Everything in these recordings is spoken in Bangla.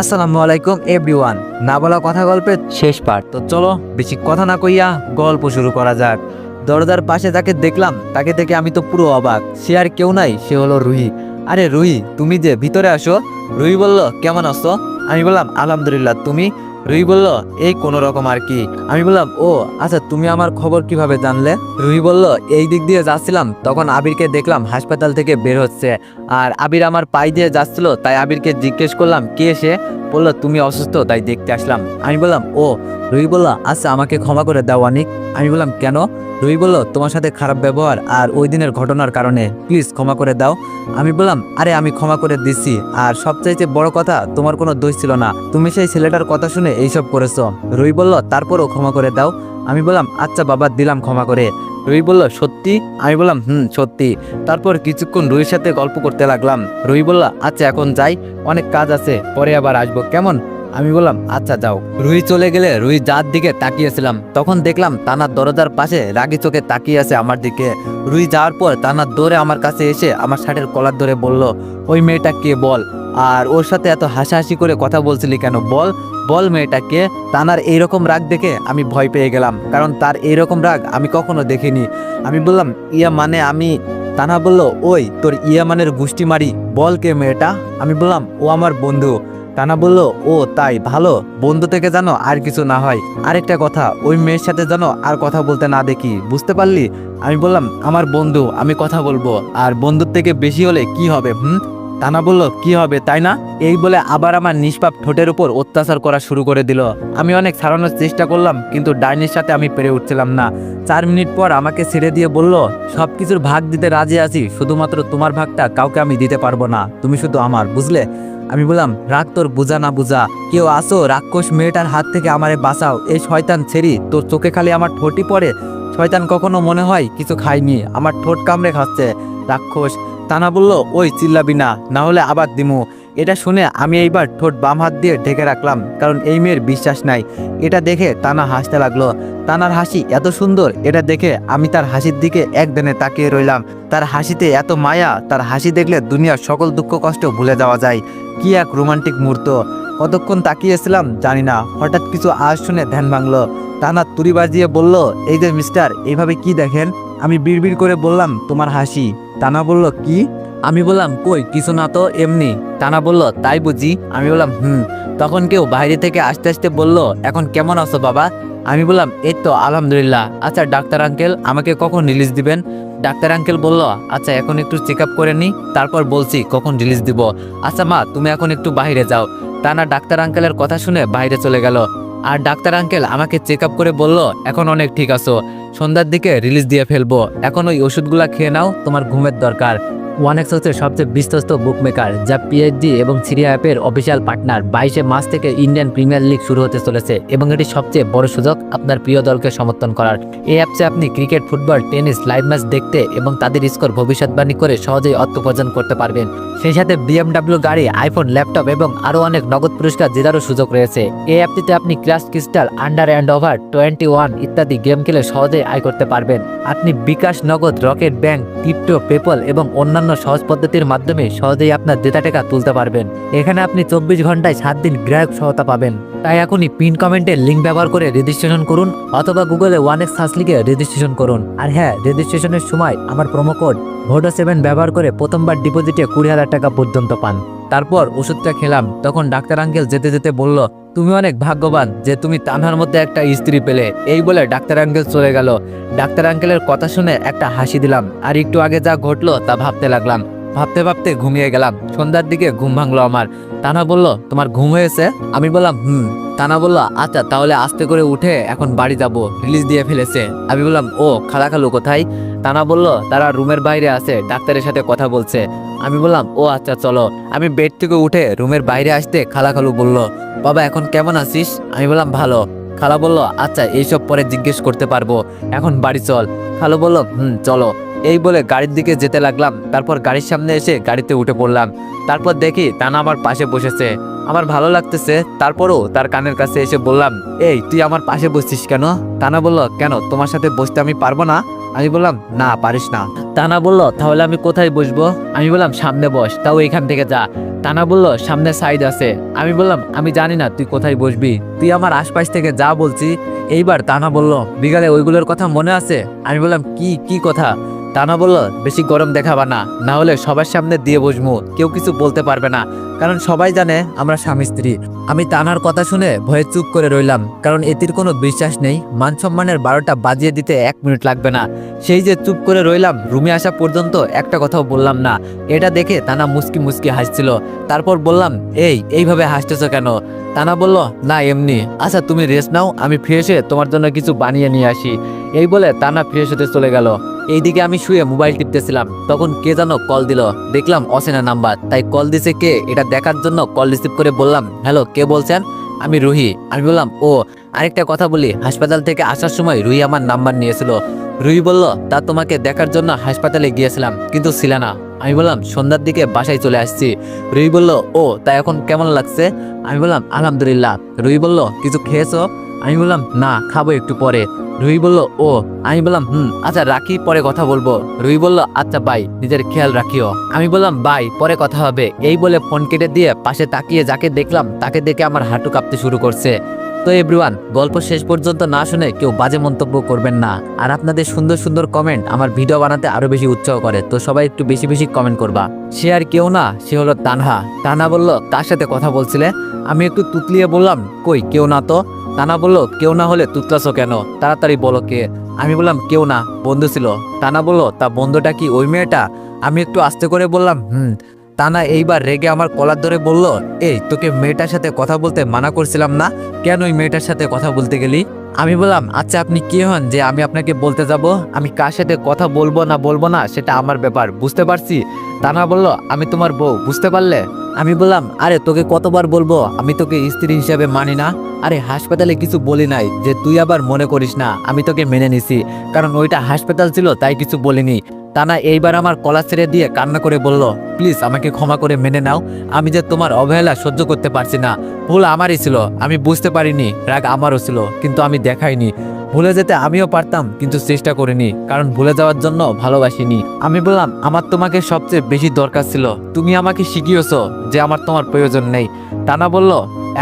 আসসালামু আলাইকুম এভরিওয়ান না বলা কথা গল্পের শেষ পার্ট তো চলো, বেশি কথা না কইয়া গল্প শুরু করা যাক। দরজার পাশে যাকে দেখলাম, তাকে দেখে আমি তো পুরো অবাক। সে আর কেউ নাই, সে হলো রুহি। আরে রুহি, তুমি যে ভিতরে আসো? রুহি বলল, কেমন আছো? আমি বললাম, আলহামদুলিল্লাহ, তুমি? রুহি বলল, এই কোনো রকম আর কি? আমি বললাম, ও আচ্ছা তুমি আমার খবর কীভাবে জানলে? রুই বলল, এই দিক দিয়ে যাচ্ছিলাম, তখন আবিরকে দেখলাম হাসপাতাল থেকে বের হচ্ছে, আর আবির আমার পাই দিয়ে যাচ্ছিল, তাই আবিরকে জিজ্ঞেস করলাম, কে সে? বলল, তুমি অসুস্থ, তাই দেখতে আসলাম। আমি বললাম, ও। রুই বলল আচ্ছা আমাকে ক্ষমা করে দাও, অনেক। আমি বললাম, কেন? রুহি বলল, তোমার সাথে খারাপ ব্যবহার আর ওই দিনের ঘটনার কারণে, প্লিজ ক্ষমা করে দাও। আমি বললাম, আরে, আমি ক্ষমা করে দিচ্ছি আর সবচাইতে বড় কথা, তোমার কোনো দোষ ছিল না। তুমি সেই ছেলেটার কথা শুনে এইসব করেছ। রুহি বলল, তারপরও ক্ষমা করে দাও। আমি বললাম আচ্ছা বাবা, দিলাম ক্ষমা করে। রুহি বলল, সত্যি? আমি বললাম, হুম, সত্যি। তারপর কিছুক্ষণ রুহির সাথে গল্প করতে লাগলাম। রুহি বলল আচ্ছা এখন যাই, অনেক কাজ আছে, পরে আবার আসব। কেমন? আমি বললাম আচ্ছা যাও। রুহি চলে গেলে রুহি যার দিকে তাকিয়েছিলাম, তখন দেখলাম তানার দরজার পাশে রাগি চোখে তাকিয়ে আছে আমার দিকে। রুহি যাওয়ার পর তানার দৌড়ে আমার কাছে এসে আমার শার্টের কলার ধরে বলল, ওই মেয়েটা কে বল? আর ওর সাথে এত হাসাহাসি করে কথা বলছিলি কেন? বল বল মেয়েটাকে তানার এইরকম রাগ দেখে আমি ভয় পেয়ে গেলাম, কারণ তার এইরকম রাগ আমি কখনো দেখিনি। আমি বললাম, ইয়া মানে আমি? তানা বলল, ওই তোর ইয়ামানের গুষ্টি মারি, বল কে মেয়েটা? আমি বললাম, ও আমার বন্ধু। তানা বলল, ও, তাই, ভালো। বন্ধু থেকে জানো আর কিছু না হয়। আরেকটা কথা, ওই মেয়ের সাথে জানো আর কথা বলতে না দেখি। বুঝতে পারলি? আমি বললাম, আমার বন্ধু, আমি কথা বলব। আর বন্ধুর থেকে বেশি হলে কি হবে, হুম? তানা বলল, কি হবে, তাই না? এই বলে আবার আমার নিষ্পাপ ঠোঁটের উপর অত্যাচার করা শুরু করে দিল। আমি অনেক ছাড়ানোর চেষ্টা করলাম, কিন্তু ডাইনির সাথে আমি পেরে উঠছিলাম না। চার মিনিট পর আমাকে ছেড়ে দিয়ে বলল সব কিছুর ভাগ দিতে রাজি আছি, শুধুমাত্র তোমার ভাগটা কাউকে আমি দিতে পারব না। তুমি শুধু আমার, বুঝলে? আমি বললাম, রাগ তোর বুঝা না বুঝা। কেউ আসো, রাক্ষস মেয়েটার হাত থেকে আমারে বাঁচাও। এই শয়তান ছেড়ি, তোর চোখে খালি আমার ঠোঁটই পড়ে। শয়তান কখনো মনে হয় কিছু খাইনি আমার ঠোঁট কামড়ে খাচ্ছে। রাক্ষস তানা বলল, ওই চিল্লাবি না হলে আবার দিমু। এটা শুনে আমি এইবার ঠোঁট বাম হাত দিয়ে ঢেকে রাখলাম, কারণ এই মেয়ের বিশ্বাস নাই। এটা দেখে তানা হাসতে লাগল। তানার হাসি এত সুন্দর, এটা দেখে আমি তার হাসির দিকে একদিনে তাকিয়ে রইলাম। তার হাসিতে এত মায়া, তার হাসি দেখলে দুনিয়ার সকল দুঃখ কষ্ট ভুলে যাওয়া যায়। কি এক রোমান্টিক মুহূর্ত। কতক্ষণ তাকিয়েছিলাম জানি না। হঠাৎ কিছু আওয়াজ শুনে ধ্যান ভাঙলো। টানা তুড়ি বাজিয়ে বলল, এই যে মিস্টার, এইভাবে কি দেখেন? আমি বিড়বিড় করে বললাম, তোমার হাসি। টানা বলল, কি? আমি বললাম, কই, কিছু না তো, এমনি। টানা বলল, তাই বুঝি? আমি বললাম, হুম। তখন কেউ বাইরে থেকে আসতে আসতে বলল, এখন কেমন আছো বাবা? আমি বললাম, এই তো, আলহামদুলিল্লাহ। আচ্ছা ডাক্তার আঙ্কেল, আমাকে কখন রিলিজ দিবেন? ডাক্তার আঙ্কেল বলল আচ্ছা এখন একটু চেক আপ করে নি, তারপর বলছি কখন রিলিজ দিব। আচ্ছা মা, তুমি এখন একটু বাইরে যাও। টানা ডাক্তার আঙ্কেলের কথা শুনে বাইরে চলে গেল। আর ডাক্তার আঙ্কেল আমাকে চেক আপ করে বলল, এখন অনেক ঠিক আছো। সন্ধ্যার দিকে রিলিজ দিয়ে ফেলব। এখন ওই ওষুধগুলা খেয়ে নাও, তোমার ঘুমের দরকার। ওয়ানেক্স হচ্ছে সবচেয়ে বিশ্বস্ত বুকমেকার যা পিএইচডি এবং সিরিয়া অ্যাপের অফিসিয়াল পার্টনার বাইশে মাস থেকে ইন্ডিয়ান প্রিমিয়ার লিগ শুরু হতে চলেছে এবং এটি সবচেয়ে বড় সুযোগ আপনার প্রিয় দলকে সমর্থন করার। এই অ্যাপসে আপনি cricket football tennis live match দেখতে এবং তাদের স্কোর ভবিষ্যৎবাণী করে সহজেই অর্থ উপার্জন করতে পারবেন। সেই সাথে বিএমডাব্লিউ গাড়ি আইফোন ল্যাপটপ এবং আরও অনেক নগদ পুরস্কার জেতারও সুযোগ রয়েছে। এই অ্যাপটিতে আপনি crash crystal under and over twenty one ইত্যাদি গেম খেলে সহজেই আয় করতে পারবেন। আপনি বিকাশ নগদ রকেট ব্যাংক ক্রিপ্টো পেপল এবং অন্যান্য সহজ পদ্ধতির মাধ্যমে সহজেই আপনার জেতা টাকা তুলতে পারবেন। এখানে আপনি চব্বিশ ঘন্টায় সাত দিন গ্রাহক সহায়তা পাবেন। তাই এখনই পিন কমেন্টের লিঙ্ক ব্যবহার করে রেজিস্ট্রেশন করুন অথবা গুগলে ওয়ান এক্স সার্চ লিখে রেজিস্ট্রেশন করুন। আর হ্যাঁ রেজিস্ট্রেশনের সময় আমার প্রোমো কোড ভোডো সেভেন ব্যবহার করে প্রথমবার ডিপোজিটে কুড়ি হাজার টাকা পর্যন্ত পান। তারপর ওষুধটা খেলাম, তখন ডাক্তার আঙ্কেল যেতে যেতে বলল, তুমি অনেক ভাগ্যবান যে তুমি তানহার মধ্যে একটা স্ত্রী পেলে। এই বলে ডাক্তার আঙ্কেল চলে গেল। ডাক্তার আঙ্কেলের কথা শুনে একটা হাসি দিলাম, আর একটু আগে যা ঘটলো তা ভাবতে লাগলাম। ভাবতে ভাবতে ঘুমিয়ে গেলাম। সন্ধ্যার দিকে ঘুম ভাঙলো আমার। তানা বলল, তোমার ঘুম হয়েছে? আমি বললাম, হুম। তানা বলল আচ্ছা তাহলে আস্তে করে উঠে এখন বাড়ি যাব। রিলিজ দিয়ে ফেলেছে। আমি বললাম, ও, খালা খালু কোথায়? তানা বলল, তারা রুমের বাইরে আছে, ডাক্তারের সাথে কথা বলছে। আমি বললাম, ও আচ্ছা চলো। আমি বেড থেকে উঠে রুমের বাইরে আসতে খালা খালু বলল, বাবা, এখন কেমন আছিস? আমি বললাম, ভালো। খালা বলল আচ্ছা এইসব পরে জিজ্ঞেস করতে পারব। এখন বাড়ি চল। খালু বলল, হুম, চলো। এই বলে গাড়ির দিকে যেতে লাগলাম। তারপর গাড়ির সামনে এসে গাড়িতে উঠে পড়লাম। তারপর দেখি তানা আমার পাশে বসেছে। আমার ভালো লাগতেছে। তারপরও তার কানের কাছে এসে বললাম, এই, তুই আমার পাশে বসছিস কেন? তানা বলল, কেন? তোমার সাথে বসতে আমি পারব না? আমি বললাম, না, পারিস না। তানা বলল, তাহলে আমি কোথায় বসবো? আমি বললাম, সামনে বস, তাও এখান থেকে যা। তানা বলল, সামনে সাইড আছে। আমি বললাম, আমি জানি না তুই কোথায় বসবি। তুই আমার আশপাশ থেকে যা বলছি। এইবার তানা বলল, বিকালে ওইগুলোর কথা মনে আছে? আমি বললাম, কি কি কথা? তানা বলল, বেশি গরম দেখাবা না না হলে সবার সামনে দিয়ে বসবো, কেউ কিছু বলতে পারবে না। কারণ সবাই জানে আমরা স্বামী স্ত্রী। আমি তানার কথা শুনে ভয়ে চুপ করে রইলাম, কারণ এটির কোনো বিশ্বাস নেই মান সম্মানের বারোটা বাজিয়ে দিতে এক মিনিট লাগবে না। সেই যে চুপ করে রইলাম, রুমে আসা পর্যন্ত একটা কথাও বললাম না। এটা দেখে তানা মুস্কি মুস্কি হাসছিল। তারপর বললাম, এই, এইভাবে হাসতেছো কেন? তানা বলল, না, এমনি। আচ্ছা তুমি রেস্ট নাও, আমি ফ্রেশ তোমার জন্য কিছু বানিয়ে নিয়ে আসি। এই বলে তানা ফ্রেশ হতে চলে গেল। এইদিকে আমি শুয়ে মোবাইল টিপতেছিলাম, তখন কে যেন কল দিল। দেখলাম অচেনা নাম্বার তাই কল দিছে কে, এটা দেখার জন্য কল রিসিভ করে বললাম হ্যালো কে বলছেন? আমি রুহি। আমি বললাম, ও, আরেকটা কথা বলি। হাসপাতাল থেকে আসার সময় রুহি আমার নাম্বার নিয়েছিল। রুহি বলল, তা তোমাকে দেখার জন্য হাসপাতালে গিয়েছিলাম, কিন্তু ছিল না। আমি বললাম, সন্ধ্যার দিকে বাসায় চলে আসছি। রুহি বলল, ও, তা এখন কেমন লাগছে? আমি বললাম, আলহামদুলিল্লাহ। রুহি বলল, কিছু খেয়েছো? আমি বললাম, না, খাব একটু পরে। রুহি বলল, ও, আমি বললাম, হুম আচ্ছা রাখি, পরে কথা বলব। রুহি বলল আচ্ছা বাই, নিজের খেয়াল রাখিও। আমি বললাম, বাই, পরে কথা হবে। এই বলে ফোন কেটে দিয়ে পাশে তাকিয়ে যাকে দেখলাম, তাকে দেখে আমার হাঁটু কাঁপতে শুরু করছে। তো এভরিওয়ান, গল্প শেষ পর্যন্ত না শুনে কেউ বাজে মন্তব্য করবেন না। আর আপনাদের সুন্দর সুন্দর কমেন্ট আমার ভিডিও বানাতে আরও বেশি উৎসাহ করে। তো সবাই একটু বেশি বেশি কমেন্ট করবা। সে আর কেউ না, সে হলো তানহা। তানহা বলল, কার সাথে কথা বলছিলে? আমি একটু তুতলিয়ে বললাম, কই, কেউ না তো? তানা বলল, কেউ না হলে তুতলাছো কেন? তাড়াতাড়ি বলো কে? আমি বললাম, কেউ না, বন্ধু ছিল। তানা বলল, তা বন্ধুটা কি ওই মেয়েটা? আমি একটু আস্তে করে বললাম, হুম। তানা এইবার রেগে আমার কলার ধরে বলল, এই, তোকে মেয়েটার সাথে কথা বলতে মানা করছিলাম না? কেন ওই মেয়েটার সাথে কথা বলতে গেলি? আমি বললাম আচ্ছা আপনি কি হন যে আমি আপনাকে বলতে যাব? আমি কার সাথে কথা বলব না বলব না, সেটা আমার ব্যাপার, বুঝতে পারছি? তানা বলল, আমি তোমার বউ, বুঝতে পারলে? আমি বললাম, আরে, তোকে কতবার বলব? আমি তোকে স্ত্রী হিসাবে মানি না। আরে, হাসপাতালে কিছু বলি নাই যে তুই আবার মনে করিস না, আমি তোকে মেনে নিছি। কারণ ওইটা হাসপাতাল ছিল, তাই কিছু বলিনি। তানা এইবার আমার কলা ছেড়ে দিয়ে কান্না করে বলল, প্লিজ আমাকে ক্ষমা করে মেনে নাও। আমি যে তোমার অবহেলা সহ্য করতে পারছি না। ভুল আমারই ছিল। আমি বুঝতে পারিনি, রাগ আমারও ছিল, কিন্তু আমি দেখাইনি। ভুলে যেতে আমিও পারতাম, কিন্তু চেষ্টা করিনি, কারণ ভুলে যাওয়ার জন্য ভালোবাসিনি। আমি বললাম, আমার তোমাকে সবচেয়ে বেশি দরকার ছিল। তুমি আমাকে শিখিয়েছো যে আমার তোমার প্রয়োজন নেই। টানা বলল,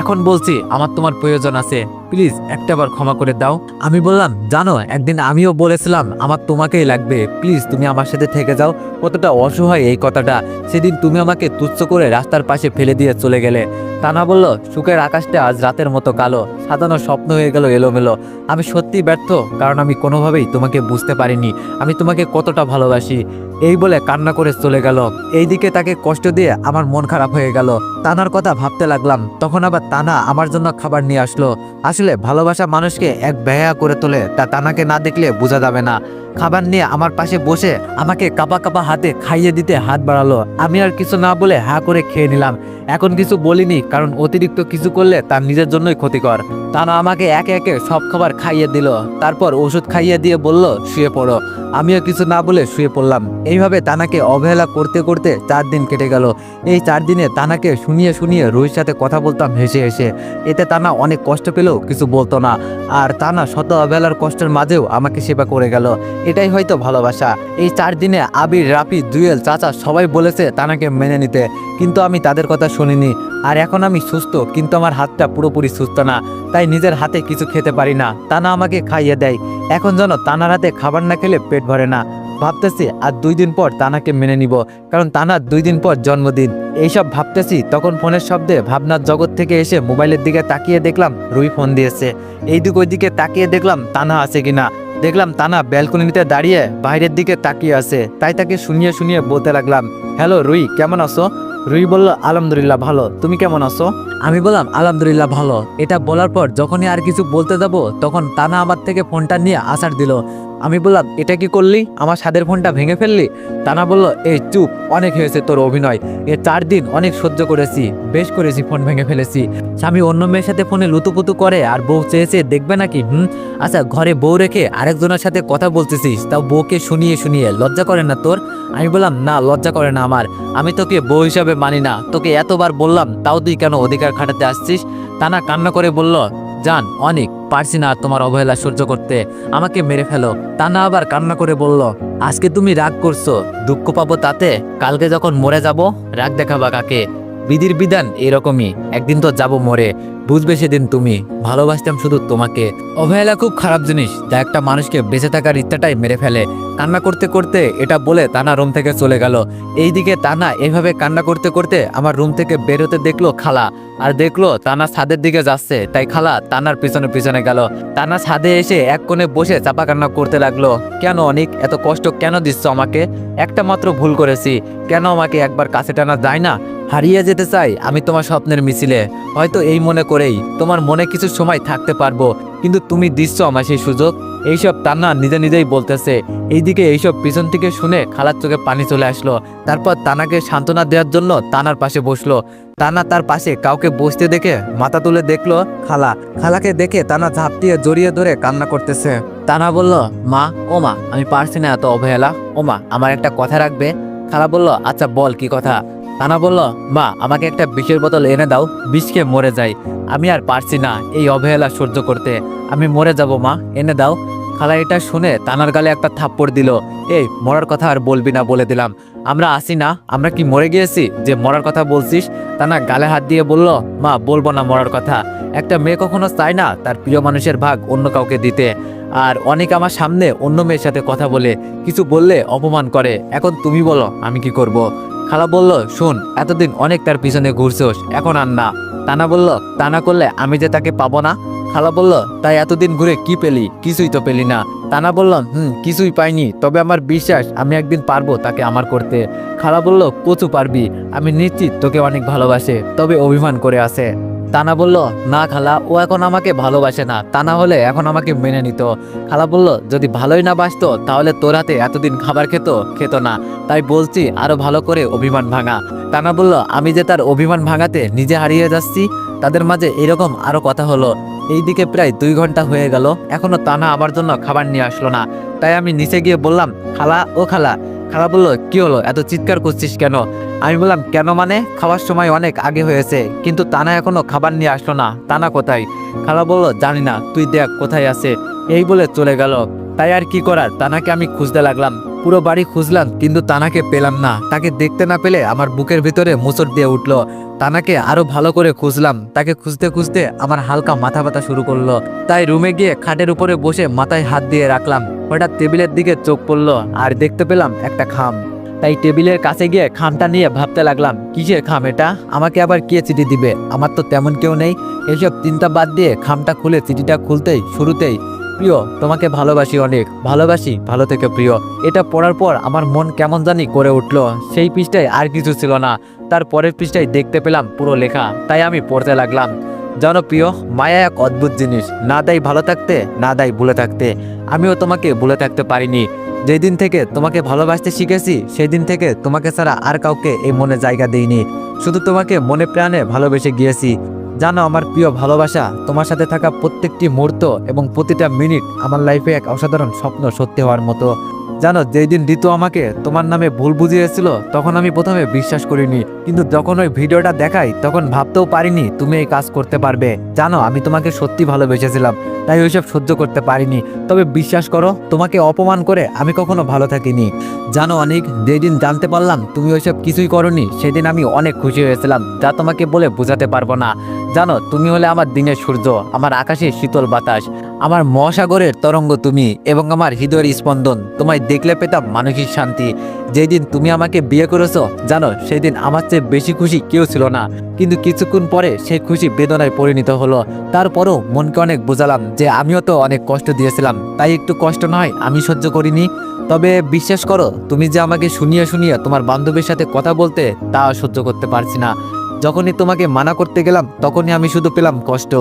এখন বলছি, আমার তোমার প্রয়োজন আছে। প্লিজ একটাবার ক্ষমা করে দাও। আমি বললাম, জানো, একদিন আমিও বলেছিলাম, আমার তোমাকেই লাগবে। প্লিজ, তুমি আমার সাথে থেকে যাও। কতটা অসহায় এই কথাটা। সেদিন তুমি আমাকে তুচ্ছ করে রাস্তার পাশে ফেলে দিয়ে চলে গেলে। তানা বলল, সুখের আকাশটা আজ রাতের মতো কালো। সাজানো স্বপ্ন হয়ে গেল এলোমেলো। আমি সত্যি ব্যর্থ, কারণ আমি কোনোভাবেই তোমাকে বুঝতে পারিনি। আমি তোমাকে কতটা ভালোবাসি। এই বলে কান্না করে চলে গেল। এইদিকে তাকে কষ্ট দিয়ে আমার মন খারাপ হয়ে গেল। তানার কথা ভাবতে লাগলাম। তখন আবার তানা আমার জন্য খাবার নিয়ে আসলো। আসলে ভালোবাসা মানুষকে এক ব্যয়া করে তোলে, তা তানাকে না দেখলে বোঝা যাবে না। খাবার নিয়ে আমার পাশে বসে আমাকে কাপা কাপা হাতে খাইয়ে দিতে হাত বাড়ালো। আমি আর কিছু না বলে হা করে খেয়ে নিলাম। এখন কিছু বলিনি, কারণ অতিরিক্ত কিছু করলে তার নিজের জন্যই ক্ষতিকর। তানা আমাকে একে একে সব খাবার খাইয়ে দিল, তারপর ওষুধ খাইয়ে দিয়ে বলল, শুয়ে পড়ো। আমিও কিছু না বলে শুয়ে পড়লাম। এইভাবে তানাকে অবহেলা করতে করতে চার দিন কেটে গেল। এই চার দিনে তানাকে শুনিয়ে শুনিয়ে রোহির সাথে কথা বলতাম হেসে হেসে। এতে তানা অনেক কষ্ট পেলেও কিছু বলতো না, আর তানা শত অবহেলার কষ্টের মাঝেও আমাকে সেবা করে গেল। এটাই হয়তো ভালোবাসা। এই চার দিনে আবির, রাফি, জুয়েল, চাচা সবাই বলেছে তানাকে মেনে নিতে, কিন্তু আমি তাদের কথা শুনিনি। আর এখন আমি সুস্থ, কিন্তু আমার হাতটা পুরোপুরি সুস্থ না, তাই নিজের হাতে কিছু খেতে পারি না। তানা আমাকে খাইয়ে দেয়। এখন যেন তানার হাতে খাবার না খেলে পেট ভরে না। ভাবতেছি আর দুই দিন পর তানাকে মেনে নিব, কারণ তানার দুই দিন পর জন্মদিন। এইসব ভাবতেছি, তখন ফোনের শব্দে ভাবনার জগৎ থেকে এসে মোবাইলের দিকে তাকিয়ে দেখলাম রুই ফোন দিয়েছে। এই দিক ওই দিকে তাকিয়ে দেখলাম তানা আছে কিনা। দেখলাম তানা ব্যালকনিতে দাঁড়িয়ে বাইরের দিকে তাকিয়ে আছে। তাই তাকে শুনিয়ে শুনিয়ে বলতে লাগলাম, হ্যালো রুই, কেমন আছো? রুই বলল, আলহামদুলিল্লাহ, ভালো। তুমি কেমন আছো? আমি বললাম, আলহামদুলিল্লাহ, ভালো। এটা বলার পর যখনই আর কিছু বলতে যাব, তখন তানা আমার থেকে ফোনটা নিয়ে আসার দিল। আমি বললাম, এটা কি করলি? আমার সাদের ফোনটা ভেঙে ফেললি? তানা বলল, এই চুপ, অনেক হয়েছে তোর অভিনয়। এ চার দিন অনেক সহ্য করেছি, বেশ করেছি ফোন ভেঙে ফেলেছি। স্বামী অন্য মেয়ের সাথে ফোনে লুতুপুতু করে আর বউ চেয়েছে দেখবে নাকি, হুম? আচ্ছা ঘরে বউ রেখে আরেকজনের সাথে কথা বলতেছিস তাও বউকে শুনিয়ে শুনিয়ে, লজ্জা করে না তোর? আমি বললাম, না, লজ্জা করে না আমার। আমি তোকে বউ হিসাবে মানি না। তোকে এতবার বললাম, তাও তুই কেন অধিকার খাটাতে আসছিস? তানা কান্না করে বলল, জান, অনেক। পারছি না তোমার অবহেলা সহ্য করতে। আমাকে মেরে ফেলো। তা না আবার কান্না করে বলল, আজকে তুমি রাগ করছ। দুঃখ পাবো তাতে। কালকে যখন মরে যাব, রাগ দেখাবা কাকে? বিধির বিধান এরকমই। একদিন তো যাব মরে। বুঝবে সেদিন তুমি। ভালোবাসতাম শুধু তোমাকে। অবহেলা খুব খারাপ জিনিস। যা একটা মানুষকে বেঁচে থাকার ইচ্ছাটাই মেরে ফেলে। কান্না করতে করতে এটা বলে তানা রুম থেকে চলে গেল। এইদিকে তানা এভাবে কান্না করতে করতে আমার রুম থেকে বের হতে দেখল খালা। আর দেখল তানা ছাদের দিকে যাচ্ছে। তাই খালা তানার পিছনে পিছনে গেল। তানা ছাদে এসে এক কোণে বসে চাপা কান্না করতে লাগল। কেন অনেক, এত কষ্ট কেন দিচ্ছ আমাকে? একটা মাত্র ভুল করেছি। কেন আমাকে একবার কাছে টানা যায় না? হারিয়ে যেতে চাই আমি তোমার স্বপ্নের মিছিলে। হয়তো এই মনে করেই তোমার মনে কিছু সময় থাকতে পারব, কিন্তু তুমি দিচ্ছ আমার সেই সুযোগ। এইসব তান্না নিজে নিজেই বলতেছে। এইদিকে এইসব পিছন থেকে শুনে খালার চোখে পানি চলে আসলো। তারপর তানাকে সান্ত্বনা দেওয়ার জন্য তানার পাশে বসল। তানা তার পাশে কাউকে বসতে দেখে মাথা তুলে দেখল খালা। খালাকে দেখে তানা দিয়ে জড়িয়ে ধরে কান্না করতেছে। তানা বলল, মা, ও মা, আমি পারছি না এত অবহেলা। ও মা, আমার একটা কথা রাখবে? খালা বলল আচ্ছা বল, কি কথা? তানা বলল, মা, আমাকে একটা বিষের বোতল এনে দাও, বিষকে মরে যাই। আমি আর পারছি না এই অবহেলা সহ্য করতে। আমি মরে যাব, মা, এনে দাও। খালা এটা শুনে তানার গালে একটা থাপ্পড় দিল। এই, মরার কথা আর বলবি না, বলে দিলাম। আমরা আসি না, আমরা কি মরে গিয়েছি? যে মরার কথা বলছিস? তানা গালে হাত দিয়ে বলল, মা, বলব না মরার কথা। একটা মেয়ে কখনো চায় না তার প্রিয় মানুষের ভাগ অন্য কাউকে দিতে। আর অনেক আমার সামনে অন্য মেয়ের সাথে কথা বলে, কিছু বললে অপমান করে। এখন তুমি বলো, আমি কি করব। খালা বলল, শুন, এতদিন অনেক তার পিছনে ঘুরছোস, এখন আর না। তানা বলল, তানা করলে আমি যে তাকে পাবো না? খালা বলল, তাই এতদিন ঘুরে কি পেলি? কিছুই তো পেলি না। তানা বলল, হুম, কিছুই পাইনি, তবে আমার বিশ্বাস, আমি একদিন পারব তাকে আমার করতে। খালা বলল, কচু পারবি, আমি নিশ্চিত তোকে অনেক ভালোবাসে, তবে অভিমান করে আছে। তানা বলল, না খালা, ও এখন আমাকে ভালোবাসে না। তা না হলে এখন আমাকে মেনে নিত। খালা বলল, যদি ভালোই না বাসতো তাহলে তোর হাতে এতদিন খাবার খেত খেত না। তাই বলছি, আরও ভালো করে অভিমান ভাঙা। তানা বলল, আমি যে তার অভিমান ভাঙাতে নিজে হারিয়ে যাচ্ছি, তাদের মাঝে এরকম আরও কথা হলো। এইদিকে প্রায় দুই ঘণ্টা হয়ে গেল। এখনও তানা আমার জন্য খাবার নিয়ে আসলো না। তাই আমি নিচে গিয়ে বললাম, খালা, ও খালা খালা বলল, কি হলো? এত চিৎকার করছিস কেন? আমি বললাম, কেন মানে? খাওয়ার সময় অনেক আগে হয়েছে, কিন্তু তানা এখনও খাবার নিয়ে আসলো না। তানা কোথায়? খালা বলল, জানি না, তুই দেখ কোথায় আছে। এই বলে চলে গেল। তাই আর কি করার? তানাকে আমি খুঁজতে লাগলাম। পুরো বাড়ি খুঁজলাম, কিন্তু তানাকে পেলাম না। তাকে দেখতে না পেলে আমার বুকের ভিতরে মোচড় দিয়ে উঠল। তানাকে আরও ভালো করে খুঁজলাম। তাকে খুঁজতে খুঁজতে আমার হালকা মাথা ব্যথা শুরু করল। তাই রুমে গিয়ে খাটের উপরে বসে মাথায় হাত দিয়ে রাখলাম। হঠাৎ টেবিলের দিকে চোখ পড়ল, আর দেখতে পেলাম একটা খাম। তাই টেবিলের কাছে গিয়ে খামটা নিয়ে ভাবতে লাগলাম, কিসের খাম এটা? আমাকে আবার কে চিঠি দিবে? আমার তো তেমন কেউ নেই। এসব চিন্তা বাদ দিয়ে খামটা খুলে চিঠিটা খুলতেই, শুরুতেই প্রিয়, তোমাকে ভালোবাসি অনেক। ভালোবাসি, ভালো থেকে প্রিয়। এটা পড়ার পর আমার মন কেমন জানি করে উঠল। সেই পৃষ্ঠায় আর কিছু ছিল না। তার পরের পৃষ্ঠায় দেখতে পেলাম পুরো লেখা। তাই আমি পড়তে লাগলাম। জানো প্রিয়, মায়া এক অদ্ভুত জিনিস। না দেয় ভালো থাকতে, না দেয় ভুলে থাকতে। আমিও তোমাকে ভুলে থাকতে পারিনি। যেদিন থেকে তোমাকে ভালোবাসতে শিখেছি সেই দিন থেকে তোমাকে ছাড়া আর কাউকে এই মনে জায়গা দেইনি। শুধু তোমাকে মনে প্রাণে ভালোবেসে গিয়েছি। জানো আমার প্রিয় ভালোবাসা, তোমার সাথে থাকা প্রত্যেকটি মুহূর্ত এবং প্রতিটা মিনিট আমার লাইফে এক অসাধারণ স্বপ্ন সত্যি হওয়ার মতো। জানো যেই দিন ঋতু আমাকে তোমার নামে ভুল বুঝিয়েছিল, তখন আমি প্রথমে বিশ্বাস করিনি। কিন্তু যখন ওই ভিডিওটা দেখাই, তখন ভাবতেও পারিনি তুমি এই কাজ করতে পারবে। জানো, আমি তোমাকে সত্যি ভালোবেসেছিলাম, তাই ওইসব সহ্য করতে পারিনি। তবে বিশ্বাস করো, তোমাকে অপমান করে আমি কখনো ভালো থাকিনি। জানো, অনেক, যেদিন জানতে পারলাম তুমি ওইসব কিছুই করনি, সেদিন আমি অনেক খুশি হয়েছিলাম, যা তোমাকে বলে বোঝাতে পারব না। জানো, তুমি হলে আমার দিনের সূর্য, আমার আকাশে শীতল বাতাস। আমার মহাসাগরের তরঙ্গ তুমি এবং আমার হৃদয়ের স্পন্দন। তোমায় দেখলে পেতাম মানসিক শান্তি। যেদিন তুমি আমাকে বিয়ে করেছ, জানো সেই দিন আমার চেয়ে বেশি খুশি কেউ ছিল না। কিন্তু কিছুক্ষণ পরে সেই খুশি বেদনায় পরিণত হলো। তারপরও মনকে অনেক বোঝালাম যে আমিও তো অনেক কষ্ট দিয়েছিলাম। তাই একটু কষ্ট নয় আমি সহ্য করিনি। তবে বিশ্বাস করো, তুমি যে আমাকে শুনিয়ে শুনিয়ে তোমার বান্ধবীর সাথে কথা বলতে তা সহ্য করতে পারছি না। যখনই তোমাকে মানা করতে গেলাম, তখনই আমি শুধু পেলাম কষ্ট।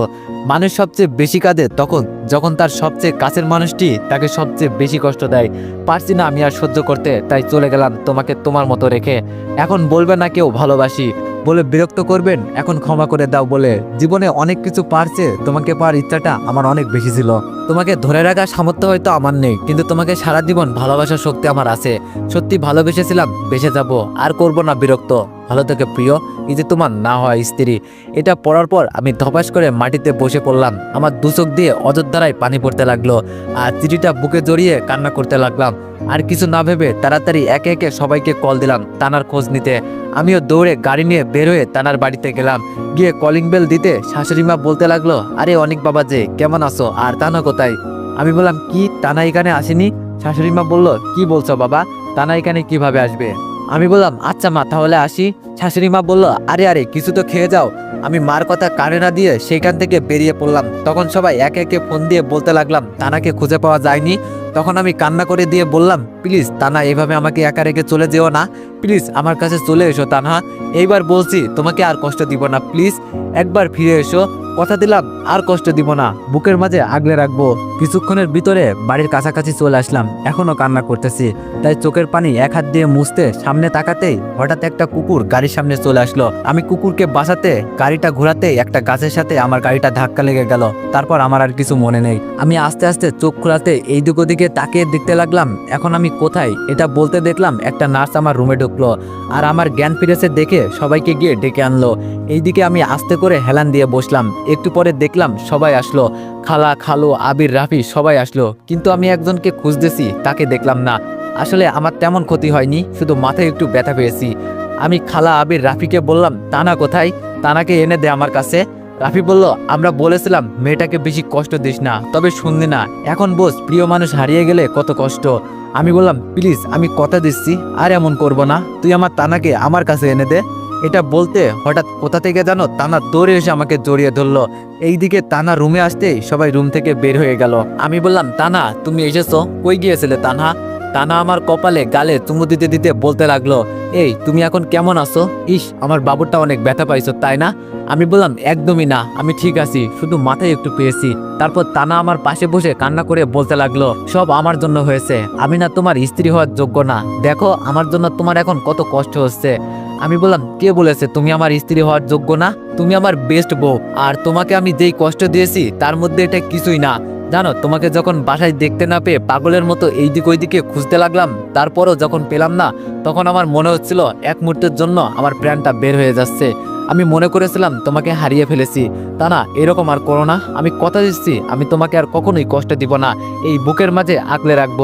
মানুষ সবচেয়ে বেশি কাঁদে তখন, যখন তার সবচেয়ে কাছের মানুষটি তাকে সবচেয়ে বেশি কষ্ট দেয়। পারছি না আমি আর সহ্য করতে, তাই চলে গেলাম তোমাকে তোমার মতো রেখে। এখন বলবে না কেউ ভালোবাসি, বলে বিরক্ত করবেন, এখন ক্ষমা করে দাও বলে। জীবনে অনেক কিছু পারছে, তোমাকে পাওয়ার ইচ্ছাটা আমার অনেক বেশি ছিল। তোমাকে ধরে রাখার সামর্থ্য হয়তো আমার নেই, কিন্তু তোমাকে সারা জীবন ভালোবাসার শক্তি আমার আছে। সত্যি ভালোবেসেছিলাম, বেঁচে যাব, আর করব না বিরক্ত। ভালো থেকে প্রিয়, এই যে তোমার না হয় স্ত্রী, এটা পড়ার পর আমি ধপাস করে মাটিতে বসে পড়লাম। আমার দুচোখ দিয়ে অযোধ্যারায় পানি পড়তে লাগল আর চিঠিটা বুকে জড়িয়ে কান্না করতে লাগলাম। আর কিছু না ভেবে তাড়াতাড়ি একে একে সবাইকে কল দিলাম তানার খোঁজ নিতে। আমিও দৌড়ে গাড়ি নিয়ে বের হয়ে তানার বাড়িতে গেলাম। গিয়ে কলিং বেল দিতে শাশুড়ি মা বলতে লাগল, আরে অনেক বাবা যে, কেমন আছো? আর তানা কোথায়? আমি বললাম, কি তানা এখানে আসেনি? শাশুড়ি মা বলল, কি বলছো বাবা? তানা এখানে কীভাবে আসবে? আমি বললাম আচ্ছা মা, তাহলে আসি। শাশুড়ি মা বলল, আরে আরে, কিছু তো খেয়ে যাও। আমি মার কথা কানে না দিয়ে সেইখান থেকে বেরিয়ে পড়লাম। তখন সবাই একে একে ফোন দিয়ে বলতে লাগলাম, তানাকে খুঁজে পাওয়া যায়নি। তখন আমি কান্না করে দিয়ে বললাম, প্লিজ, তানা, এভাবে আমাকে একা রেখে চলে যেও না। প্লিজ, আমার কাছে চলে এসো তানহা। এইবার বলছি, তোমাকে আর কষ্ট দিব না। প্লিজ, একবার ফিরে এসো। কথা দিলাম, আর কষ্ট দিব না। বুকের মাঝে আগলে রাখব। কিছুক্ষণের ভিতরে বাড়ির কাছাকাছি চলে আসলাম। এখনও কান্না করতেছি, তাই চোখের পানি এক হাত দিয়ে মুছতে সামনে তাকাতেই হঠাৎ একটা কুকুর গাড়ির সামনে চলে আসলো। আমি কুকুরকে বাঁচাতে, গাড়িটা ঘোরাতে একটা গাছের সাথে আমার গাড়িটা ধাক্কা লেগে গেল। তারপর আমার আর কিছু মনে নেই। আমি আস্তে আস্তে চোখ খোলাতে এই দিক ওদিকে তাকিয়ে দেখতে লাগলাম, এখন আমি কোথায় এটা বলতে দেখলাম একটা নার্স আমার রুমে ঢুকলো, আর আমার জ্ঞান ফিরেছে দেখে সবাইকে গিয়ে ডেকে আনলো। এইদিকে আমি আস্তে করে হেলান দিয়ে বসলাম। একটু পরে দেখলাম সবাই আসলো। খালা, খালো, আবির, রাফি সবাই আসলো। কিন্তু আমি একজনকে খুঁজতেছি, তাকে দেখলাম না। আসলে আমার তেমন ক্ষতি হয়নি, শুধু মাথায় একটু ব্যথা পেয়েছি। আমি খালা, আবির, রাফিকে বললাম, তানা কোথায়? তানাকে এনে দে আমার কাছে। রাফি বলল, আমরা বলেছিলাম, মেয়েটাকে বেশি কষ্ট দিস না, তবে শুনলি না। এখন বোস প্রিয় মানুষ হারিয়ে গেলে কত কষ্ট। আমি বললাম, প্লিজ, আমি কথা দিচ্ছি, আর এমন করব না। তুই আমার তানাকে আমার কাছে এনে দে। এটা বলতে হঠাৎ কোথা থেকে জানো তানা দৌড়ে এসে আমাকে জড়িয়ে ধরলো। এইদিকে তানা রুমে আসতেই সবাই রুম থেকে বের হয়ে গেল। আমি বললাম, তানা, তুমি এসেছ? কই গিয়েছিলে তানা তানা আমার কপালে গালে চুমু দিতে দিতে বলতে লাগল, এই, তুমি এখন কেমন আছো? ইস, আমার বাবুরটা অনেক ব্যথা পাইছো, তাই না? আমি বললাম, একদমই না, আমি ঠিক আছি, শুধু মাথায় একটু পেয়েছি। তারপর তানা আমার পাশে বসে কান্না করে বলতে লাগল, সব আমার জন্য হয়েছে, আমি না তোমার স্ত্রী হওয়ার যোগ্য না। দেখো, আমার জন্য তোমার এখন কত কষ্ট হচ্ছে। আমি বললাম, কে বলেছে তুমি আমার স্ত্রী হওয়ার যোগ্য না? তুমি আমার বেস্ট বউ। আর তোমাকে আমি যেই কষ্ট দিয়েছি, তার মধ্যে এটা কিছুই না। জানো, তোমাকে যখন বাসায় দেখতে না পেয়ে পাগলের মতো এই দিক ওই দিকে খুঁজতে লাগলাম, তারপরও যখন পেলাম না, তখন আমার মনে হচ্ছিল এক মুহূর্তের জন্য আমার প্রাণটা বের হয়ে যাচ্ছে। আমি মনে করেছিলাম, তোমাকে হারিয়ে ফেলেছি। তা না, এরকম আর করো না। আমি কথা দিচ্ছি, আমি তোমাকে আর কখনোই কষ্ট দিব না। এই বুকের মাঝে আঁকলে রাখব।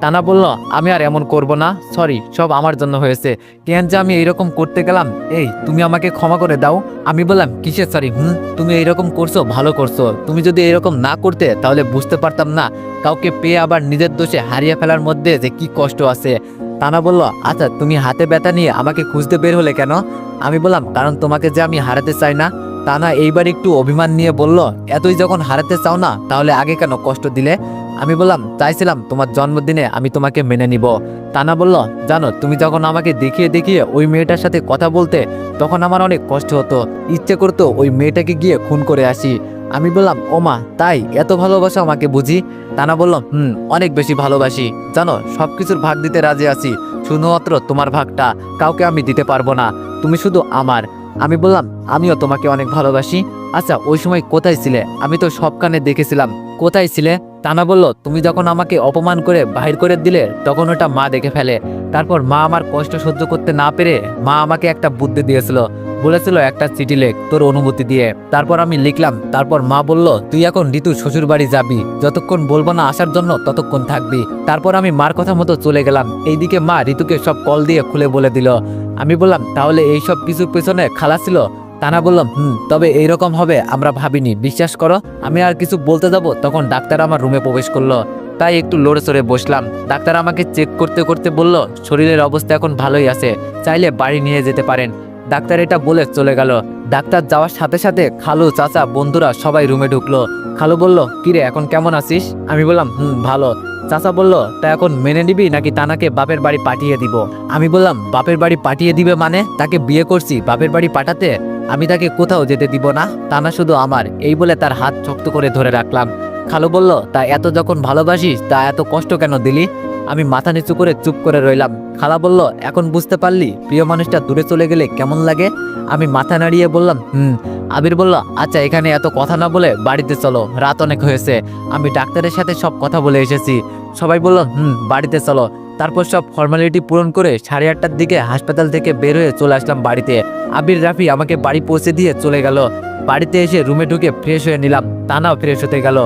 টানা বলল, আমি আর এমন করব না। সরি সব আমার জন্য হয়েছে। কেন যে আমি এইরকম করতে গেলাম? এই, তুমি আমাকে ক্ষমা করে দাও। আমি বললাম, কিসের সরি হুম? তুমি এইরকম করছ, ভালো করছ। তুমি যদি এরকম না করতে, তাহলে বুঝতে পারতাম না। কাউকে পেয়ে আবার নিজের দোষে হারিয়ে ফেলার মধ্যে যে কি কষ্ট আছে। তানা বলল আচ্ছা তুমি হাতে ব্যথা নিয়ে আমাকে খুঁজতে বের হলে কেন? আমি বললাম, কারণ তোমাকে যে আমি হারাতে চাই না। তানা এইবার একটু অভিমান নিয়ে বলল, এতই যখন হারাতে চাও না, তাহলে আগে কেন কষ্ট দিলে? আমি বললাম, চাইছিলাম তোমার জন্মদিনে আমি তোমাকে মেনে নিব। তানা বলল, জানো, তুমি যখন আমাকে দেখিয়ে দেখিয়ে ওই মেয়েটার সাথে কথা বলতে, তখন আমার অনেক কষ্ট হতো। ইচ্ছে করতো ওই মেয়েটাকে গিয়ে খুন করে আসি। আমি বললাম ওমা তাই? এত ভালোবাসা আমাকে বুঝি? তানা বলল, হুম, অনেক বেশি ভালোবাসি। জানো সব কিছুর ভাগ দিতে রাজি আছি। শুধুমাত্র তোমার ভাগটা, কাউকে আমি দিতে পারব না। তুমি শুধু আমার। আমি বললাম, আমিও তোমাকে অনেক ভালোবাসি। আচ্ছা ওই সময় কোথায় ছিলে? আমি তো সব কানে দেখেছিলাম। কোথায় ছিলে? তানা বলল, তুমি যখন আমাকে অপমান করে বাহির করে দিলে, তখন ওটা মা দেখে ফেলে। তারপর মা আমার কষ্ট সহ্য করতে না পেরে মা আমাকে একটা বুদ্ধি দিয়েছিল। বলেছিল, একটা চিঠি লেখ তোর অনুভূতি দিয়ে। তারপর আমি লিখলাম, তারপর মা বলল, তুই এখন ঋতুর শ্বশুর বাড়ি যাবি। যতক্ষণ বলব না আসার জন্য ততক্ষণ থাকবি। তারপর আমি মার কথা মতো চলে গেলাম। এইদিকে মা ঋতুকে সব কল দিয়ে খুলে বলে দিল। আমি বললাম, তাহলে এই সব কিছুর পেছনে খালা ছিল? তানা বললাম, হুম, তবে এইরকম হবে, আমরা ভাবিনি। বিশ্বাস করো, আমি আর কিছু বলতে যাব? তখন ডাক্তার আমার রুমে প্রবেশ করল। তাই একটু লড়ে চড়ে বসলাম। ডাক্তার আমাকে চেক করতে করতে বলল, শরীরের অবস্থা এখন ভালোই আছে, চাইলে বাড়ি নিয়ে যেতে পারেন। ডাক্তার এটা বলে চলে গেল। ডাক্তার যাওয়ার সাথে সাথে খালু, চাচা, বন্ধুরা সবাই রুমে ঢুকলো। খালু বলল কিরে এখন কেমন আছিস? আমি বললাম, হুম, ভালো। চাচা বলল, তা এখন মেনে নিবি নাকি তানাকে বাপের বাড়ি পাঠিয়ে দিব? আমি বললাম, বাপের বাড়ি পাঠিয়ে দিবে মানে? তাকে বিয়ে করছি, বাপের বাড়ি পাঠাতে? আমি তাকে কোথাও যেতে দিব না। তানা শুধু আমার, এই বলে তার হাত শক্ত করে ধরে রাখলাম। খালু বলল, তা এত যখন ভালোবাসিস, তা এত কষ্ট কেন দিলি? আমি মাথা নিচু করে চুপ করে রইলাম। খালা বলল, এখন বুঝতে পারলি, প্রিয় মানুষটা দূরে চলে গেলে কেমন লাগে? আমি মাথা নাড়িয়ে বললাম, হুম। আবির বলল আচ্ছা এখানে এত কথা না বলে বাড়িতে চলো, রাত অনেক হয়েছে। আমি ডাক্তারের সাথে সব কথা বলে এসেছি। সবাই বলল, হুম, বাড়িতে চলো। তারপর সব ফর্মালিটি পূরণ করে সাড়ে আটটার দিকে হাসপাতাল থেকে বের হয়ে চলে আসলাম বাড়িতে। আবির, রাফি আমাকে বাড়ি পৌঁছে দিয়ে চলে গেল। বাড়িতে এসে রুমে ঢুকে ফ্রেশ হয়ে নিলাম। তানাও ফ্রেশ হতে গেল।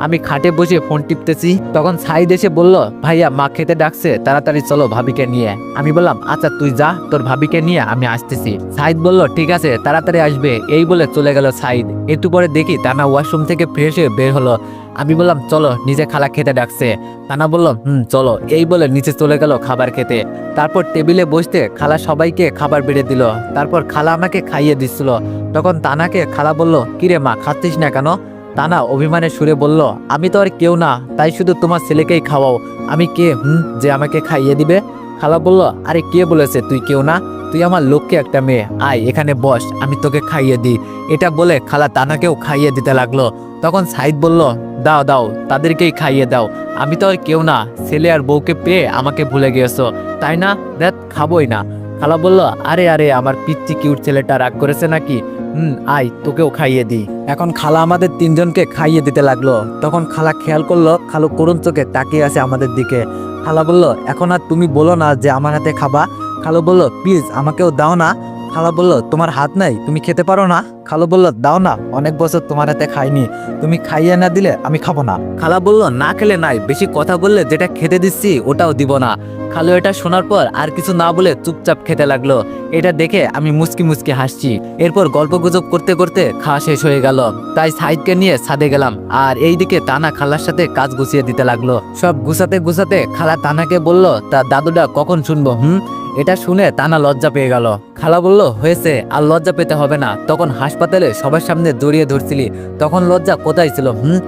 আমি খাটে বসে ফোন টিপতেছি। তখন সাইদ এসে বলল, ভাইয়া, মা খেতে ডাকছে, তাড়াতাড়ি চলো ভাবিকে নিয়ে। আমি বললাম আচ্ছা তুই যা, তোর ভাবিকে নিয়ে আমি আসতেছি। সাইদ বলল, ঠিক আছে, তাড়াতাড়ি আসবে। এই বলে চলে গেল সাইদ একটু পরে দেখি তানা ওয়াশরুম থেকে ফ্রেশ হয়ে বের হলো। আমি বললাম, চলো নিচে খালা খেতে ডাকছে। তানা বলল, হুম, চলো। এই বলে নিচে চলে গেল খাবার খেতে। তারপর টেবিলে বসতে খালা সবাইকে খাবার বেড়ে দিল। তারপর খালা আমাকে খাইয়ে দিচ্ছিল। তখন তানাকে খালা বলল, কিরে মা, খাচ্ছিস না কেন? তানা অভিমানে সুরে বলল, আমি তো আর কেউ না, তাই শুধু তোমার ছেলেকেই খাওয়াও। আমি কে? হুম? যে আমাকে খাইয়ে দিবে? খালা বলল, আরে কে বলেছে? তুই কেউ না? তুই আমার লোককে একটা মেয়ে। আয়, এখানে বস, আমি তোকে খাইয়ে দিই। এটা বলে খালা তানাকেও খাইয়ে দিতে লাগল। তখন সাইদ বলল, দাও দাও, তাদেরকেই খাইয়ে দাও। আমি তো আর কেউ না, ছেলে আর বউকে পেয়ে আমাকে ভুলে গিয়েছো। তাই না? দেখ, খাবোই না। খালা বলল, আরে আরে, আমার পিচ্ছি কিউট ছেলেটা রাগ করেছে নাকি? হুম আই তোকেও খাইয়ে দিই। এখন খালা আমাদের তিনজনকে খাইয়ে দিতে লাগল। তখন খালা খেয়াল করল, খালু করুন চোখে তাকিয়ে আছে আমাদের দিকে। খালা বলল, এখন আর তুমি বলো না যে আমার হাতে খাবা? খালু বলল, প্লিজ, আমাকেও দাও না। খালা বলল, তোমার হাত নাই, তুমি খেতে পারো না? খালু বলল, দাও না, অনেক বছর তোমার হাতে খাইনি, তুমি খাইয়ে না দিলে আমি খাব না। খালা বলল, না খেলে নাই, বেশি কথা বললে যেটা খেতে দিচ্ছি ওটাও দিব না। খালু এটা শোনার পর আর কিছু না বলে চুপচাপ খেতে লাগল। এটা দেখে আমি মুচকি মুচকি হাসছি। এরপর গল্প গুজব করতে করতে খাওয়া শেষ হয়ে গেল। তাই সাইদকে নিয়ে ছাদে গেলাম আর এইদিকে তানা খালার সাথে কাজ গুছিয়ে দিতে লাগল। সব গুছাতে গুছাতে খালা তানাকে বলল তার দাদুটা কখন শুনব, হুম? এটা শুনে তানা লজ্জা পেয়ে গেল। খালা বলল, হয়েছে, আর লজ্জা পেতে হবে না। তখন হাসপাতালে সবার সামনে জড়িয়ে ধরছিলি। তখন লজ্জা কোথায় ছিল, হুম?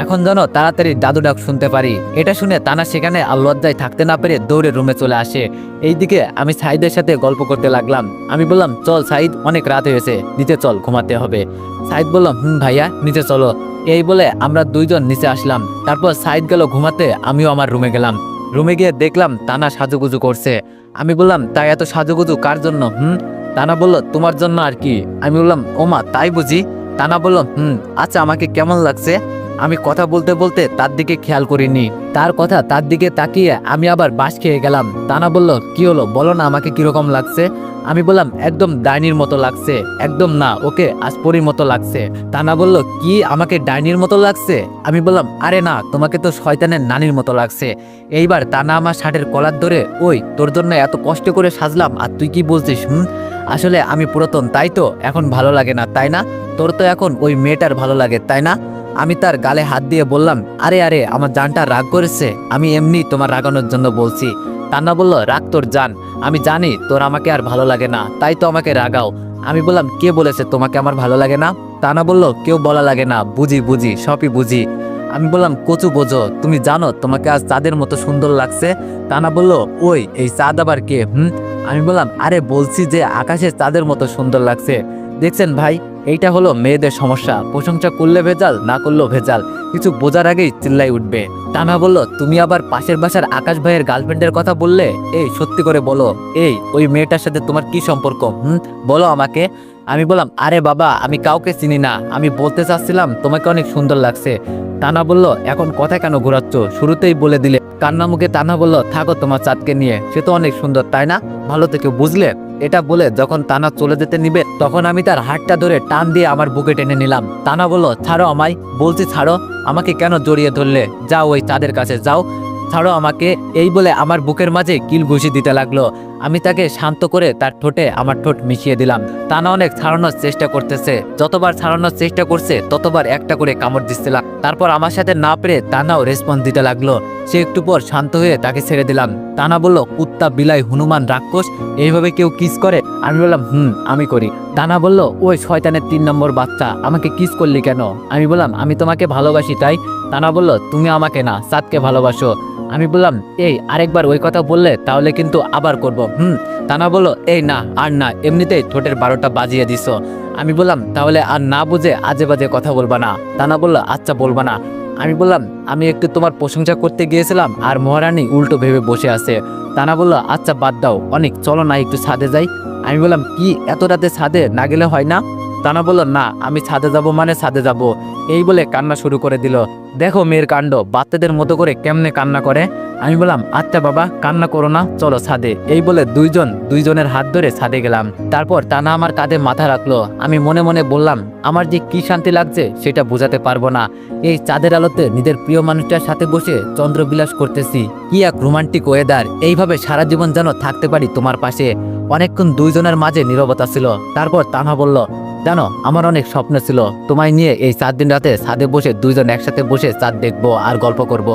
এখন যেন তাড়াতাড়ি দাদু ডাক শুনতে পারি। এটা শুনে তানা সেখানে আর লজ্জায় থাকতে না পেরে দৌড়ে রুমে চলে আসে। এইদিকে আমি সাইদের সাথে গল্প করতে লাগলাম। আমি বললাম, চল সাইদ অনেক রাত হয়েছে, নিচে চল, ঘুমাতে হবে। সাইদ বললাম হুম ভাইয়া, নিচে চলো। এই বলে আমরা দুইজন নিচে আসলাম। তারপর সাইদ গেল ঘুমাতে, আমিও আমার রুমে গেলাম। রুমে গিয়ে দেখলাম তানা সাজুগুজু করছে। আমি বললাম, তাই এত সাজুগুজু কার জন্য? হুম? তানা বলল, তোমার জন্য আর কি। আমি বললাম, ওমা, তাই বুঝি? তানা বলল, হুম আচ্ছা আমাকে কেমন লাগছে? আমি কথা বলতে বলতে তার দিকে খেয়াল করিনি। তার কথা তার দিকে তাকিয়ে আমি আবার বাঁশ খেয়ে গেলাম। তানা বলল, কি হলো? বলো না আমাকে কীরকম লাগছে? আমি বললাম, একদম ডাইনির মতো লাগছে। একদম না, ওকে আসপরির মতো লাগছে। তানা বলল, কি, আমাকে ডাইনির মতো লাগছে? আমি বললাম, আরে না, তোমাকে তো শয়তানের নানির মতো লাগছে। এইবার তানা আমার শার্টের কলার ধরে, ওই, তোর জন্য এত কষ্ট করে সাজলাম, আর তুই কি বলছিস, হুম? আসলে আমি পুরাতন, তাই তো? এখন ভালো লাগে না, তাই না? তোর তো এখন ওই মেয়েটার ভালো লাগে, তাই না? আমি তার গালে হাত দিয়ে বললাম, আরে আরে, আমার জানটা রাগ করেছে। আমি এমনি তোমার রাগানোর জন্য বলছি। তান্না বলল, রাগ তোর জান। আমি জানি তোর আমাকে আর ভালো লাগে না। তাই তো আমাকে রাগাও। আমি বললাম, কে বলেছে তোমাকে আমার ভালো লাগে না? তানা বলল, কেউ বলা লাগে না। বুঝি বুঝি, সবই বুঝি। আমি বললাম, কচু বোঝো, তুমি জানো তোমাকে আজ চাঁদের মতো সুন্দর লাগছে? তানা বলল, ওই, এই চাঁদ আবার কে? হুম? আমি বললাম, আরে, বলছি যে আকাশে চাঁদের মতো সুন্দর লাগছে। দেখছেন ভাই, এইটা হলো মেয়েদের সমস্যা। প্রশংসা করলে ভেজাল, না করলেও ভেজাল। কিছু বোঝার আগেই চিল্লাই উঠবে। টানা বলল, তুমি আবার পাশের বাসার আকাশ ভাইয়ের গার্লফ্রেন্ডের কথা বললে? এই, সত্যি করে বলো। এই, ওই মেয়েটার সাথে তোমার কি সম্পর্ক? হুম, বলো আমাকে। আমি বললাম, আরে বাবা, আমি কাউকে চিনি না। আমি বলতে চাচ্ছিলাম, তোমাকে অনেক সুন্দর লাগছে। টানা বলল, এখন কথা কেন ঘোরাচ্ছ? শুরুতেই বলে দিলে। কান্না মুখে টানা বলল, থাকো তোমার চাঁদকে নিয়ে, সে তো অনেক সুন্দর, তাই না? ভালো থেকে বুঝলে? এটা বলে যখন তানা চলে যেতে নিবে, তখন আমি তার হাতটা ধরে টান দিয়ে আমার বুকে টেনে নিলাম। তানা বলল, ছাড়ো আমায়। বলছি, ছাড়ো, আমাকে কেন জড়িয়ে ধরলে? যাও ওই চাঁদের কাছে, যাও। ছাড়ো আমাকে এই বলে আমার বুকের মাঝে কিল ঘুষি দিতে লাগল। আমি তাকে শান্ত করে তার ঠোঁটে আমার ঠোঁট মিশিয়ে দিলাম। তা না অনেক ছাড়ানোর চেষ্টা করতেছে। যতবার ছাড়ানোর চেষ্টা করছে, ততবার একটা করে কামড় দিচ্ছিলাম। তারপর আমার সাথে না পেরে তানাও রেসপন্স দিতে লাগল। সে একটু পর শান্ত হয়ে তাকে ছেড়ে দিলাম। তানা বলল, কুত্তা, বিলাই, হনুমান, রাক্ষস, এইভাবে কেউ কিস করে? আমি বললাম, হুম, আমি করি। দানা বলল, ওই শয়তানের তিন নম্বর বাচ্চা, আমাকে কিস করলি কেন? আমি বললাম, আমি তোমাকে ভালোবাসি, তাই? তানা বলল, তুমি আমাকে না, সাতকে ভালোবাসো। আমি বললাম, এই, আরেকবার ওই কথা বললে তাহলে কিন্তু আবার করব। হুম তানা বলল, এই না, আর না, এমনিতেই ঠোঁটের বারোটা বাজিয়ে দিছ আমি বললাম, তাহলে আর না বুঝে আজে বাজে কথা বলবা না। তানা বলল আচ্ছা বলবা না। আমি বললাম, আমি একটু তোমার প্রশংসা করতে গিয়েছিলাম আর মহারানী উল্টো ভেবে বসে আছে। তানা বলল আচ্ছা বাদ দাও, অনেক, চলো না একটু ছাদে যাই। আমি বললাম, কি, এত রাতে ছাদে? না গেলে হয় না? তানা বলল, না, আমি ছাদে যাব মানে ছাদে যাব। এই বলে কান্না শুরু করে দিল। দেখো মেয়ের কাণ্ড, বাচ্চাদের মতো করে কেমনে কান্না করে? আমি বললাম আচ্ছা বাবা, কান্না করো না, চলো ছাদে। এই বলে দুইজন, দুইজনের হাত ধরে ছাদে গেলাম। তারপর টানা আমার কাঁধে মাথা রাখল। আমি মনে মনে বললাম, আমার যে কি শান্তি লাগছে, সেটা বোঝাতে পারব না। এই চাঁদের আলোতে নিজের প্রিয় মানুষটার সাথে বসে চন্দ্রবিলাস করতেছি। কি এক রোমান্টিক ওয়েদার। এইভাবে সারা জীবন যেন থাকতে পারি তোমার পাশে। অনেকক্ষণ দুইজনের মাঝে নীরবতা ছিল। তারপর তানহা বলল জানো, আমার অনেক স্বপ্ন ছিল তোমায় নিয়ে এই চার দিন রাতে ছাদে বসে দুইজন একসাথে বসে চাঁদ দেখব আর গল্প করব।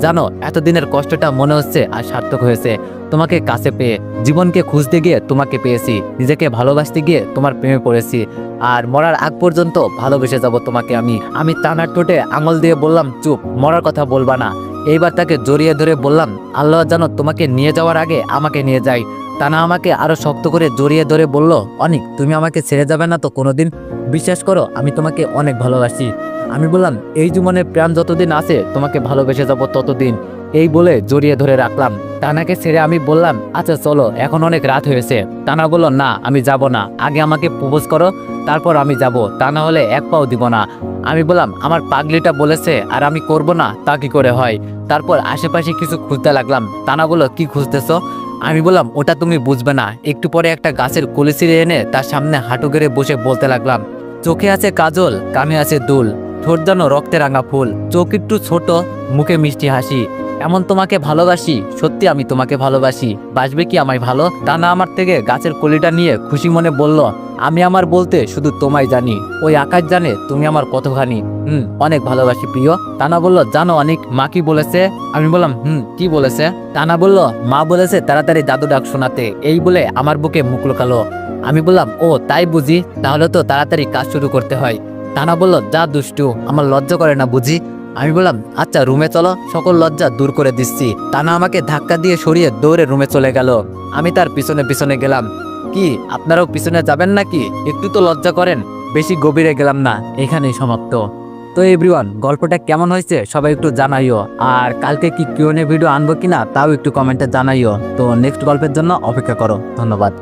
জানো, এতদিনের কষ্টটা মনে হচ্ছে আর সার্থক হয়েছে। তোমাকে কাছে পেয়ে, জীবনকে খুঁজতে গিয়ে তোমাকে পেয়েছি। নিজেকে ভালোবাসতে গিয়ে তোমার প্রেমে পড়েছি। আর মরার আগ পর্যন্ত ভালোবেসে যাব তোমাকে আমি। আমি টানার ঠোঁটে আঙুল দিয়ে বললাম, চুপ, মরার কথা বলবা না। এইবার তাকে জড়িয়ে ধরে বললাম, আল্লাহ জানো তোমাকে নিয়ে যাওয়ার আগে আমাকে নিয়ে যাই টানা আমাকে আরও শক্ত করে জড়িয়ে ধরে বলল, অনিক, তুমি আমাকে ছেড়ে যাবে না তো কোনোদিন? বিশ্বাস করো, আমি তোমাকে অনেক ভালোবাসি। আমি বললাম, এই জীবনে প্রাণ যতদিন আছে, তোমাকে ভালোবেসে যাব ততদিন। এই বলে জড়িয়ে ধরে রাখলাম। টানাকে ছেড়ে আমি বললাম আচ্ছা চলো, এখন অনেক রাত হয়েছে। টানা বলল, না, আমি যাব না। আগে আমাকে প্রপোজ করো, তারপর আমি যাব। তা না হলে এক পাও দিব না। আমি বললাম, আমার পাগলিটা বলেছে, আর আমি করব না, তা কি করে হয়? তারপর আশেপাশে কিছু খুঁজতে লাগলাম। টানা বলল, কি খুঁজতেছো? আমি বললাম, ওটা তুমি বুঝবে না। একটু পরে একটা গাছের কলিসিরে এনে তার সামনে হাঁটু গেড়ে বসে বলতে লাগলাম, চোখে আছে কাজল কামে আছে দুল, ঠোঁট যেন রক্তে রাঙা ফুল, চোখ একটু ছোট, মুখে মিষ্টি হাসি। এমন তোমাকে ভালোবাসি, সত্যি আমি তোমাকে ভালোবাসি। বাসবে কি আমায় ভালো? তা না আমার থেকে গাছের কলিটা নিয়ে খুশি মনে বলল, আমি আমার বলতে শুধু তোমায় জানি। ওই আকাশ জানে তুমি আমার কতখানি। হুম, অনেক ভালোবাসি প্রিয়। টানা বলল, জানো অনেক, মা কি বলেছে? আমি বললাম, হুম, কি বলেছে? টানা বলল, মা বলেছে তাড়াতাড়ি দাদু ডাক শোনাতে, এই বলে আমার বুকে মুখ লুকালো। আমি বললাম, ও, তাই বুঝি? তাহলে তো তাড়াতাড়ি কাজ শুরু করতে হয়। টানা বলল, যা দুষ্টু, আমার লজ্জা করে না বুঝি? আমি বললাম আচ্ছা রুমে চলো। সকল লজ্জা দূর করে দিচ্ছি। টানা আমাকে ধাক্কা দিয়ে সরিয়ে দৌড়ে রুমে চলে গেল। আমি তার পিছনে পিছনে গেলাম। কি, আপনারাও পিছনে যাবেন নাকি? একটু তো লজ্জা করেন। বেশি গভীরে গেলাম না। এখানেই সমাপ্ত। তো এভরিওয়ান, গল্পটা কেমন হয়েছে সবাই একটু জানাইও। আর কালকে কি কিউনে ভিডিও আনব কিনা, তাও একটু কমেন্টে জানাইও। তো নেক্সট গল্পের জন্য অপেক্ষা করো। ধন্যবাদ।